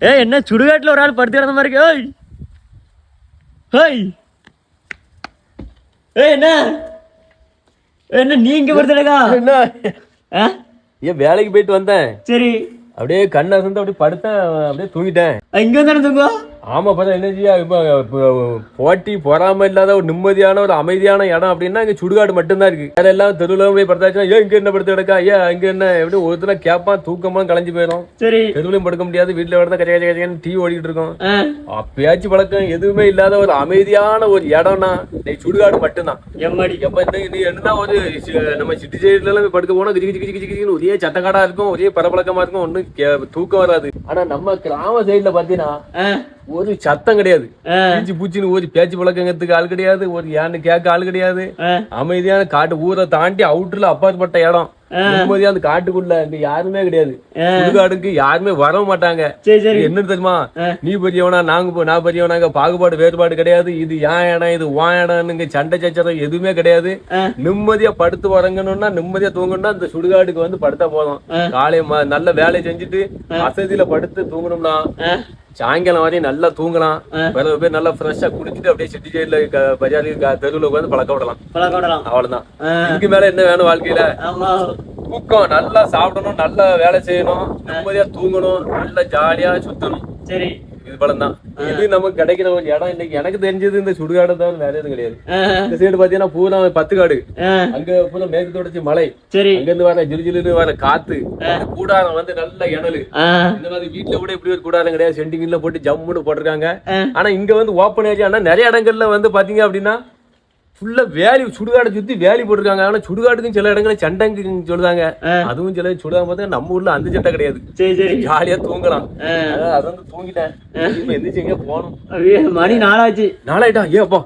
ஏய் என்ன சுடுகாட்டுல ஒரு ஆள் படுத்து கிடந்த மாதிரி இருக்கு? ஏய். ஹேய் ஏய் என்ன? என்ன நீ இங்க படுத்துடக்கா என்ன? ஏன் வேலைக்கு போயிட்டு வந்தேன்? சரி. அப்படியே கண்ணை வந்து அப்படியே படுத்தேன் அப்படியே தூங்கிட்டேன். இங்க வந்து தூங்குவா? ஆமா பார்த்தா என்ன செய்ய இப்ப போட்டி பொறாம இல்லாத ஒரு நிம்மதியான ஒரு அமைதியான இடம் அப்படின்னா இங்க சுடுகாடு மட்டும்தான் இருக்கு. வேற எல்லாம் தெருவுல போய் படுத்தாச்சுன்னா ஏன் இங்க என்ன படுத்து கிடக்கா? ஏன் அங்க என்ன? எப்படி ஒருத்தர கேப்பான் தூக்கமா கலைஞ்சு போயிடும். சரி. தெருவுலையும் படுக்க முடியாது வீட்டுல விட கச்ச கச்ச கச்சன்னு டீ ஓடிட்டு இருக்கோம். பேச்சு பழக்கம் எதுவுமே இல்லாத ஒரு அமைதியான ஒரு இடம்னா நீ சுடுகாடு மட்டும்தான். எம்மாடி. எப்ப இந்த நீ என்ன ஒரு நம்ம சிட்டி சைடுல எல்லாம் போய் படுக்க போனா கிச்சி கிச்சி கிச்சி ஒரே சத்தக்காடா இருக்கும் ஒரே பரபழக்கமா இருக்கும் ஒன்னும் தூக்கம் வராது. ஆனா நம்ம கிராம சைடுல பாத்தீங்கன்னா ஆ. ஒரு சத்தம் கிடையாது. பூச்சி பூச்சின்னு ஒரு பேச்சு பழக்கங்கிறதுக்கு ஆள் கிடையாது ஒரு ஏன்னு கேட்க ஆள் கிடையாது. அமைதியான காட்டு ஊரை தாண்டி அவுட்டர்ல அப்பாற்பட்ட இடம். நிம்மதியா அந்த காட்டுக்குள்ள இங்க யாருமே கிடையாது. சுடுகாடுக்கு யாருமே வர மாட்டாங்க. என்ன தெரியுமா? நீ பெரியவனா நாங்க நான் பெரியவனாங்க பாகுபாடு வேறுபாடு கிடையாது. இது ஏன் இடம் இது வா இடம்னுங்க சண்டை சச்சரம் எதுவுமே கிடையாது. நிம்மதியா படுத்து உறங்கணும்னா நிம்மதியா தூங்கணும்னா இந்த சுடுகாடுக்கு வந்து படுத்தா போதும். காலை நல்ல வேலையை செஞ்சுட்டு வசதியில படுத்து தூங்கணும்னா சாயங்காலம் வரையும் நல்லா தூங்கலாம். பிறகு போய் நல்லா ஃப்ரெஷ்ஷா குடிச்சிட்டு அப்படியே சிட்டி சைடுல பஜாருக்கு தெருவுல உட்காந்து பழக்க விடலாம். பழக்கம் விடலாம். அவ்வளவுதான். இதுக்கு மேல என்ன வேணும் வாழ்க்கையில? தூக்கம் நல்லா சாப்பிடணும் நல்லா வேலை செய்யணும் நிம்மதியா தூங்கணும் நல்லா ஜாலியா சுத்தணும். சரி. இது பலம் தான் இது நமக்கு கிடைக்கிற ஒரு இடம். இன்னைக்கு எனக்கு தெரிஞ்சது இந்த சுடுகாடு தான் வேற எதுவும் கிடையாது. இந்த சைடு பாத்தீங்கன்னா பூரா பத்து காடு. அங்க பூரா மேற்கு தொடர்ச்சி மலை. சரி. அங்க இருந்து வர ஜிலு ஜிலுன்னு வர காத்து கூடாரம் வந்து நல்ல இணலு இந்த மாதிரி வீட்டுல கூட இப்படி ஒரு கூடாரம் கிடையாது. சென்டிங்ல போட்டு ஜம்முன்னு போட்டிருக்காங்க. ஆனா இங்க வந்து ஓப்பன் ஏரியானா நிறைய இடங்கள்ல வந்து பாத்தீங்க அப்படின்னா ஃபுல்லா வேலி சுடுகாடை சுத்தி வேலி போட்டிருக்காங்க. ஆனா சுடுகாட்டுக்கும் சில இடங்கள்ல சண்டைக்கு சொல்லுதாங்க. அதுவும் சில சுடுகாடு பார்த்தா நம்ம ஊர்ல அந்த சண்டை கிடையாது. சரி சரி. ஜாலியா தூங்கலாம். அது வந்து தூங்கிட்டேன். இப்ப எந்திரிச்சு எங்க போகணும். மணி நாளாச்சு நாளாயிட்டா ஏப்பா